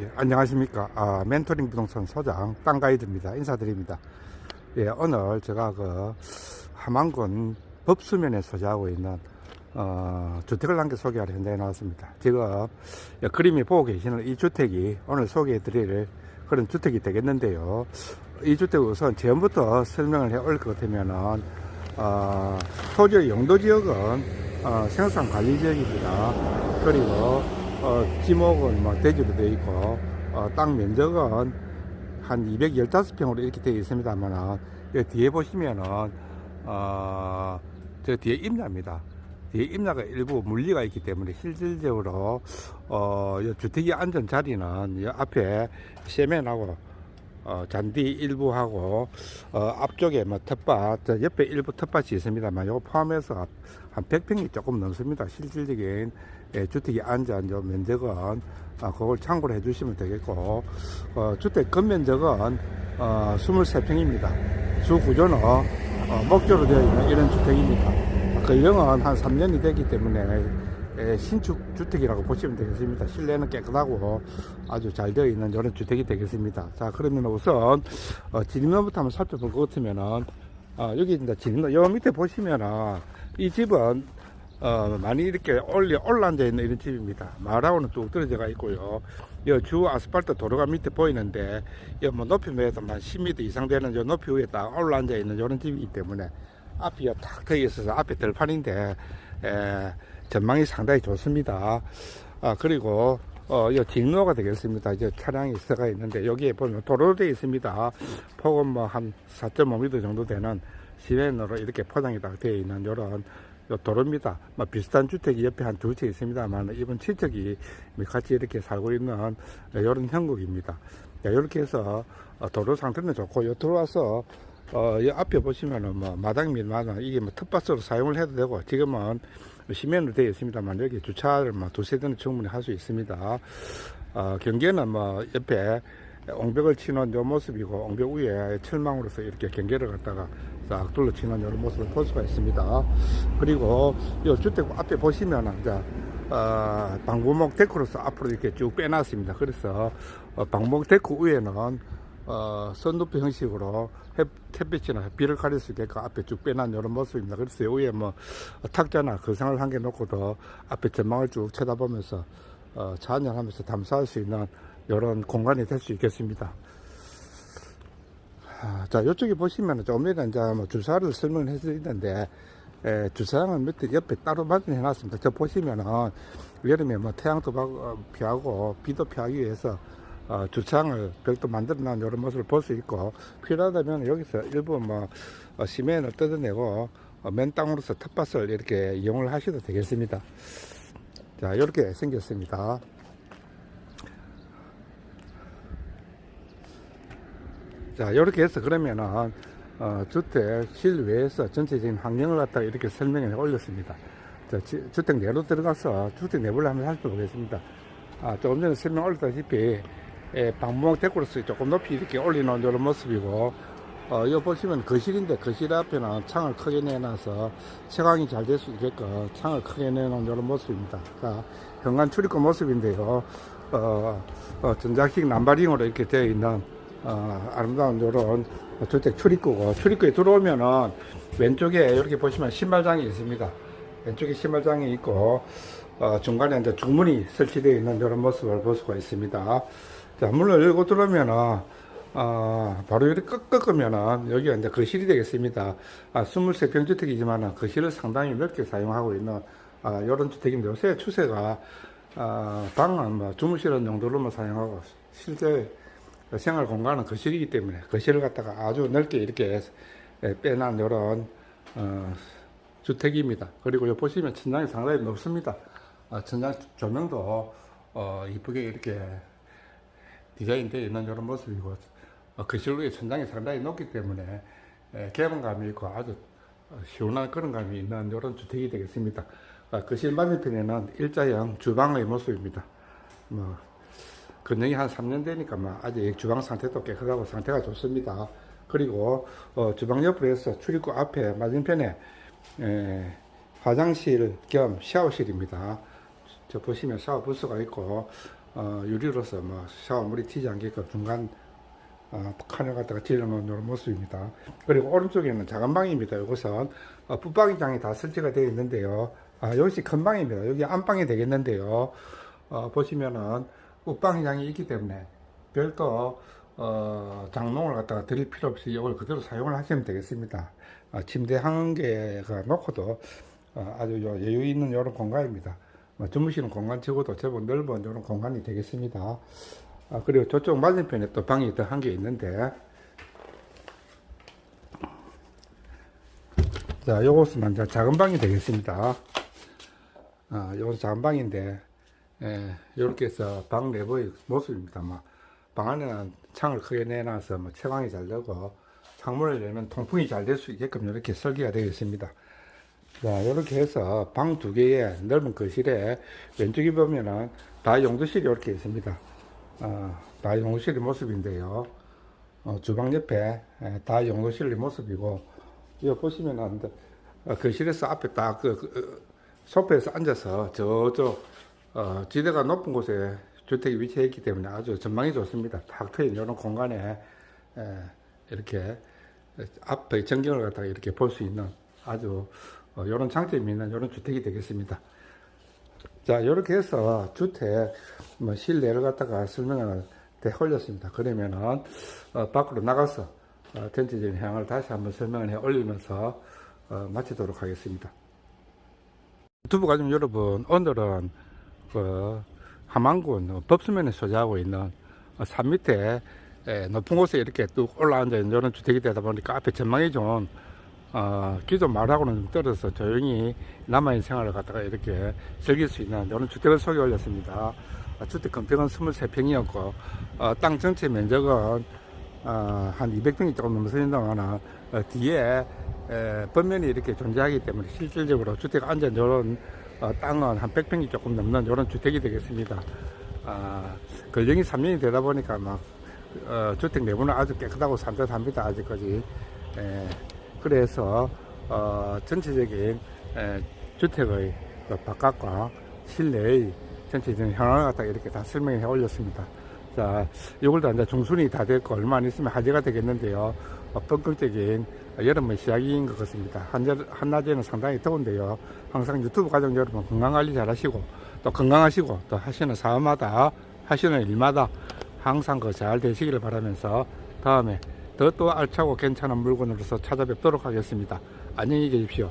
예, 안녕하십니까. 아, 멘토링 부동산 소장 땅가이드입니다. 인사드립니다. 예, 오늘 제가 그 함안군 법수면에 소재하고 있는 어, 주택을 한개 소개하러 현장에 나왔습니다. 지금 예, 그림이 보고 계시는 이 주택이 오늘 소개해 드릴 그런 주택이 되겠는데요. 이 주택 우선 지금부터 설명을 해 올 것 같으면은 어, 토지의 용도 지역은 어, 생산 관리 지역입니다. 그리고 어, 지목은 뭐 대지로 되어 있고 어, 땅 면적은 한 215평으로 이렇게 되어 있습니다만 여 뒤에 보시면은 어, 저 뒤에 임야입니다. 뒤에 임야가 일부 물리가 있기 때문에 실질적으로 어, 이 주택이 앉은 자리는 이 앞에 세면하고 어, 잔디 일부하고 어, 앞쪽에 뭐 텃밭 저 옆에 일부 텃밭이 있습니다만 이거 포함해서 한 100평이 조금 넘습니다. 실질적인 예, 주택이 요 면적은 어, 그걸 참고로 해주시면 되겠고 어, 주택 건면적은 어, 23평입니다. 주 구조는 어, 목조로 되어 있는 이런 주택입니다. 근령은 한 3년이 됐기 때문에 예, 신축 주택이라고 보시면 되겠습니다. 실내는 깨끗하고 아주 잘 되어 있는 이런 주택이 되겠습니다. 자, 그러면 우선 어, 진입로부터 한번 살펴볼 것 같으면은 어, 여기 이제 진입로 요 밑에 보시면은 이 집은 어, 많이 이렇게 올려 올라앉아 있는 이런 집입니다. 마을하고는 뚝 떨어져가 있고요. 여주 아스팔트 도로가 밑에 보이는데 여뭐 높이 매도 한 10m 이상 되는 요 높이 위에 딱 올라앉아 있는 이런 집이기 때문에 앞이 탁 트여 있어서 앞에 들판인데 에, 전망이 상당히 좋습니다. 아 그리고 어, 이 뒷로가 되겠습니다. 이제 차량이 있어가 있는데 여기에 보면 도로로 되어 있습니다. 폭은 뭐 한 4.5m 정도 되는 시멘으로 이렇게 포장이 딱 되어 있는 이런 도로입니다. 뭐 비슷한 주택이 옆에 한 두 채 있습니다만 이번 친척이 같이 이렇게 살고 있는 이런 형국입니다. 이렇게 해서 어, 도로 상태는 좋고 요 들어와서 어, 이 앞에 보시면은 뭐 마당 밀마당 이게 뭐 텃밭으로 사용을 해도 되고 지금은 시멘으로 되어 있습니다만 여기 주차를 뭐 두세 대는 충분히 할 수 있습니다. 어, 경계는 뭐 옆에 옹벽을 치는 요 모습이고 옹벽 위에 철망으로서 이렇게 경계를 갖다가 싹 둘러치는 이런 모습을 볼 수가 있습니다. 그리고 이 주택 앞에 보시면은 이제 어, 방부목 데크로서 앞으로 이렇게 쭉 빼놨습니다. 그래서 어, 방부목 데크 위에는 어, 선두표 형식으로 햇, 햇빛이나 비를 가릴 수 있게끔 앞에 쭉 빼놓은 이런 모습입니다. 그래서 여기에 뭐 탁자나 거상을 한 개 놓고도 앞에 전망을 쭉 쳐다보면서 어, 차 한잔하면서 담수할 수 있는 이런 공간이 될 수 있겠습니다. 아, 자, 이쪽에 보시면 조금 전에 이제 뭐 주사를 설명을 해드리는데, 에, 주차장은 밑에 옆에 따로 마련해 놨습니다. 저 보시면은 여름에 뭐 태양도 바- 어, 피하고 비도 피하기 위해서 어, 주차장을 별도 만들어 놓은 이런 모습을 볼 수 있고 필요하다면 여기서 일부 뭐 어, 시멘을 뜯어내고 어, 맨 땅으로서 텃밭을 이렇게 이용을 하셔도 되겠습니다. 자, 이렇게 생겼습니다. 자, 이렇게 해서 그러면은, 어, 주택 실외에서 전체적인 환경을 갖다가 이렇게 설명해 올렸습니다. 자, 지- 주택 내로 들어가서 주택 내부를 한번 살펴보겠습니다. 아, 조금 전에 설명 올렸다시피, 예, 방무막 데코로서 조금 높이 이렇게 올려놓은 이런 모습이고, 어, 이거 보시면 거실인데 거실 앞에는 창을 크게 내놔서 채광이 잘 될 수 있게끔 창을 크게 내놓은 이런 모습입니다. 자, 현관 출입구 모습인데요. 어, 어, 전자식 남바링으로 이렇게 되어 있는 어, 아름다운 이런 주택 출입구고 출입구에 들어오면은 왼쪽에 이렇게 보시면 신발장이 있습니다. 왼쪽에 신발장이 있고 어, 중간에 이제 주문이 설치되어 있는 이런 모습을 볼 수가 있습니다. 자, 문을 열고 들어오면은 어, 바로 꺾, 꺾으면은 여기가 이제 거실이 되겠습니다. 아, 23평 주택이지만 거실을 상당히 넓게 사용하고 있는 아, 이런 주택인데 요새 추세가 아, 방은 뭐 주무실은 용도로만 사용하고 실제 생활 공간은 거실이기 때문에 거실을 갖다가 아주 넓게 이렇게 에, 빼놓은 이런 어, 주택입니다. 그리고 여기 보시면 천장이 상당히 높습니다. 아, 천장 조명도 어, 이쁘게 이렇게 디자인되어 있는 이런 모습이고 어, 거실 위에 천장이 상당히 높기 때문에 에, 개방감이 있고 아주 어, 시원한 그런 감이 있는 이런 주택이 되겠습니다. 아, 거실 맞은편에는 일자형 주방의 모습입니다. 뭐 건능이 한 3년 되니까 뭐 아직 주방 상태도 깨끗하고 상태가 좋습니다. 그리고 어, 주방 옆으로 해서 출입구 앞에 맞은편에 에, 화장실 겸 샤워실입니다. 저 보시면 샤워 부스가 있고 어, 유리로서 뭐 샤워물이 튀지 않게끔 중간 어, 칸을 갖다가 찔러놓은 이런 모습입니다. 그리고 오른쪽에는 작은 방입니다. 이것은 어, 붙박이장이 다 설치가 되어 있는데요. 아, 이것이 큰 방입니다. 여기 안방이 되겠는데요. 어, 보시면은 붙박이장이 있기 때문에 별도 어, 장롱을 갖다가 드릴 필요 없이 이걸 그대로 사용을 하시면 되겠습니다. 어, 침대 한 개가 놓고도 어, 아주 요 여유 있는 이런 공간입니다. 어, 주무시는 공간치고도 제법 넓은 이런 공간이 되겠습니다. 아, 그리고 저쪽 맞은편에 또 방이 더 한 개 있는데, 자, 요것은 이제 작은 방이 되겠습니다. 아, 요건 작은 방인데, 예, 요렇게 해서 방 내부의 모습입니다. 막, 방 안에는 창을 크게 내놔서 뭐 채광이 잘 되고, 창문을 열면 통풍이 잘 될 수 있게끔 이렇게 설계가 되어 있습니다. 자, 이렇게 해서 방 두 개의 넓은 거실에 왼쪽에 보면은 다 용도실이 이렇게 있습니다. 어, 다 용도실의 모습인데요. 어, 주방 옆에 예, 다용도실의 모습이고, 이거 보시면은 어, 거실에서 앞에 딱 그, 그, 어, 소파에서 앉아서 저쪽 어, 지대가 높은 곳에 주택이 위치해 있기 때문에 아주 전망이 좋습니다. 탁 트인 이런 공간에 에, 이렇게 앞의 전경을 갖다가 이렇게 볼 수 있는 아주 어, 이런 장점이 있는 이런 주택이 되겠습니다. 자, 이렇게 해서 주택 뭐 실내를 갖다가 설명을 대 올렸습니다. 그러면은 어, 밖으로 나가서 어, 전체적인 향을 다시 한번 설명을 해 올리면서 어, 마치도록 하겠습니다. 유튜브 가족 여러분, 오늘은 그 함안군 어, 법수면에 소재하고 있는 어, 산 밑에 에, 높은 곳에 이렇게 뚝 올라앉아 있는 이런 주택이 되다 보니까 앞에 전망이 좋은 어, 기존 마을하고는 좀 떨어서 조용히 남아있는 생활을 갖다가 이렇게 즐길 수 있는 이런 주택을 소개 올렸습니다. 어, 주택 건평은 23평이었고, 어, 땅 전체 면적은 어, 한 200평이 조금 넘습니다만, 어, 뒤에 에, 번면이 이렇게 존재하기 때문에 실질적으로 주택 안전 이런 어, 땅은 한 100평이 조금 넘는 이런 주택이 되겠습니다. 아, 근령이 3년이 되다 보니까 막 어, 주택 내부는 아주 깨끗하고 산뜻합니다. 아직까지. 에, 그래서 어, 전체적인 에, 주택의 그 바깥과 실내의 전체적인 현황을 갖다 이렇게 다 설명해 올렸습니다. 자, 이걸 다 이제 중순이 다 됐고 얼마 안 있으면 화제가 되겠는데요. 어, 본격적인 여름의 시작인 것 같습니다. 한낮, 한낮에는 상당히 더운데요. 항상 유튜브 가족 여러분 건강 관리 잘 하시고 또 건강하시고 또 하시는 사업마다 하시는 일마다 항상 그 잘 되시기를 바라면서 다음에 더 또 알차고 괜찮은 물건으로서 찾아뵙도록 하겠습니다. 안녕히 계십시오.